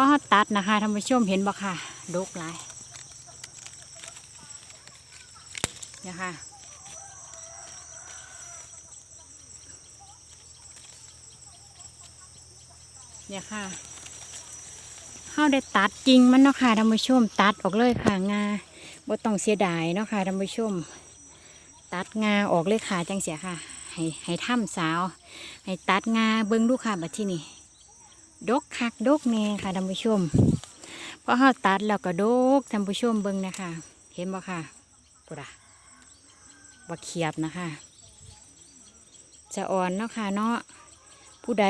อเขาตัดนะคะท่านผู้ชมเห็นบ่ค่ะดกหลายเนี่ยค่ะเนี่ยค่ะเขาได้ตัดกิ่งมันเนาะค่ะท่านผู้ชม ตัดออกเลยค่ะงาบ่ต้องเสียดายเนาะค่ะท่านผู้ชม ตัดงาออกเลยค่ะจังเสียค่ะ ให้ให้ถ้ำสาว ให้ตัดงาเบิ้งดูค่ะบัดที่นี่ ดกคักดกแน่ค่ะท่านผู้ชมพอเขาตัดแล้วก็ดกท่านผู้ชมเบิ้งนะคะ เห็นบ่ค่ะปุระบ่เขียบนะคะ จะอ่อนเนาะค่ะเนาะผู้ใด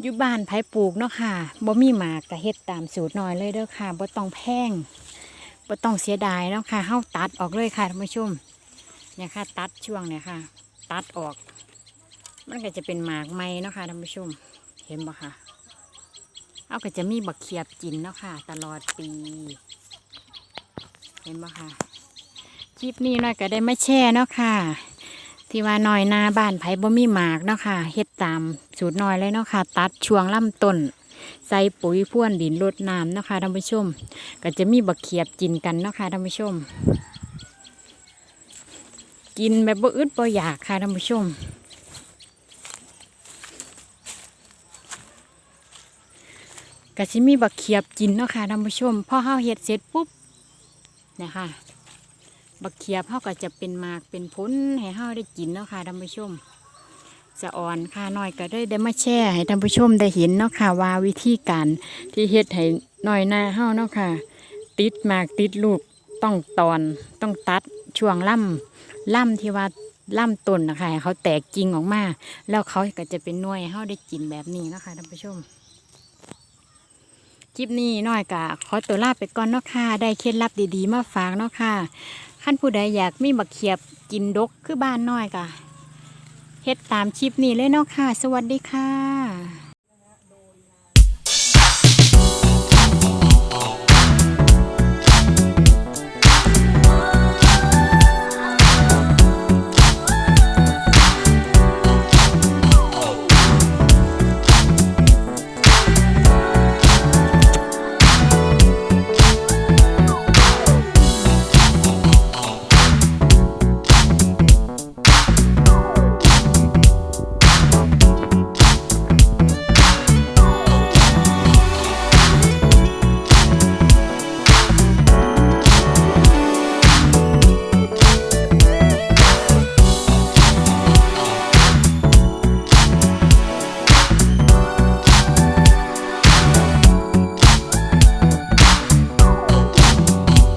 อยู่บ้านไผปลูกเนาะค่ะบ่มีหมากก็เฮ็ดตามสูตรหน่อยเลยเด้อค่ะบ่ต้องแพงบ่ต้องเสียดายเนาะค่ะเฮาตัดออกเลยค่ะท่านผู้ชมเนี่ยค่ะ ตัดช่วงเนี่ยค่ะ ตัดออก มันก็จะเป็นหมากไม้เนาะค่ะท่านผู้ชม เห็นบ่ค่ะ เอาก็จะมีบักเขียบกินเนาะค่ะ ตลอดปี เห็นบ่ค่ะ คลิปนี้น่อยก็ได้มาแช่เนาะค่ะ ที่ว่าน้อยนาบ้านไผ่บ่มีหมากเนาะค่ะเฮ็ดตามสูตรน้อยเลยเนาะค่ะ ตัดช่วงลำต้นใส่ปุ๋ยพ่วนดินรดน้ำเนาะค่ะท่านผู้ชม ก็จะมีบักเขียบกินกันเนาะค่ะท่านผู้ชม กินแบบบ่อึดบ่อยากค่ะท่านผู้ชม ก็สิมีบักเขียบกินเนาะค่ะท่านผู้ชมพอเฮาเฮ็ดเสร็จปุ๊บนะคะบักเขียบเฮาก็จะเป็นมากเป็นผลให้เฮาได้กินเนาะค่ะท่านผู้ชม จะอ่อนค่ะน้อยก็ได้ได้มาแช่ให้ท่านผู้ชมได้เห็นเนาะค่ะว่าวิธีการที่เฮ็ดให้น้อยหน้าเฮาเนาะค่ะ ติดมากติดลูกต้องตอนต้องตัดช่วงล่ำล่ำที่ว่าล่ำต้นนะคะเขาแตกกิ่งออกมา แล้วเขาก็จะเป็นหน่วยห้เฮาได้กินแบบนี้เนาะคะท่านผู้ชม คลิปนี้น้อยกะขอตัวลาไปก่อนเนาะค่ะ ได้เคล็ดลับดีๆ มาฝากเนาะค่ะขั้นผู้ใดอยากมีบักเขียบกินดกคือบ้านน้อยกะเฮ็ดตามคลิปนี้เลยเนาะค่ะ สวัสดีค่ะ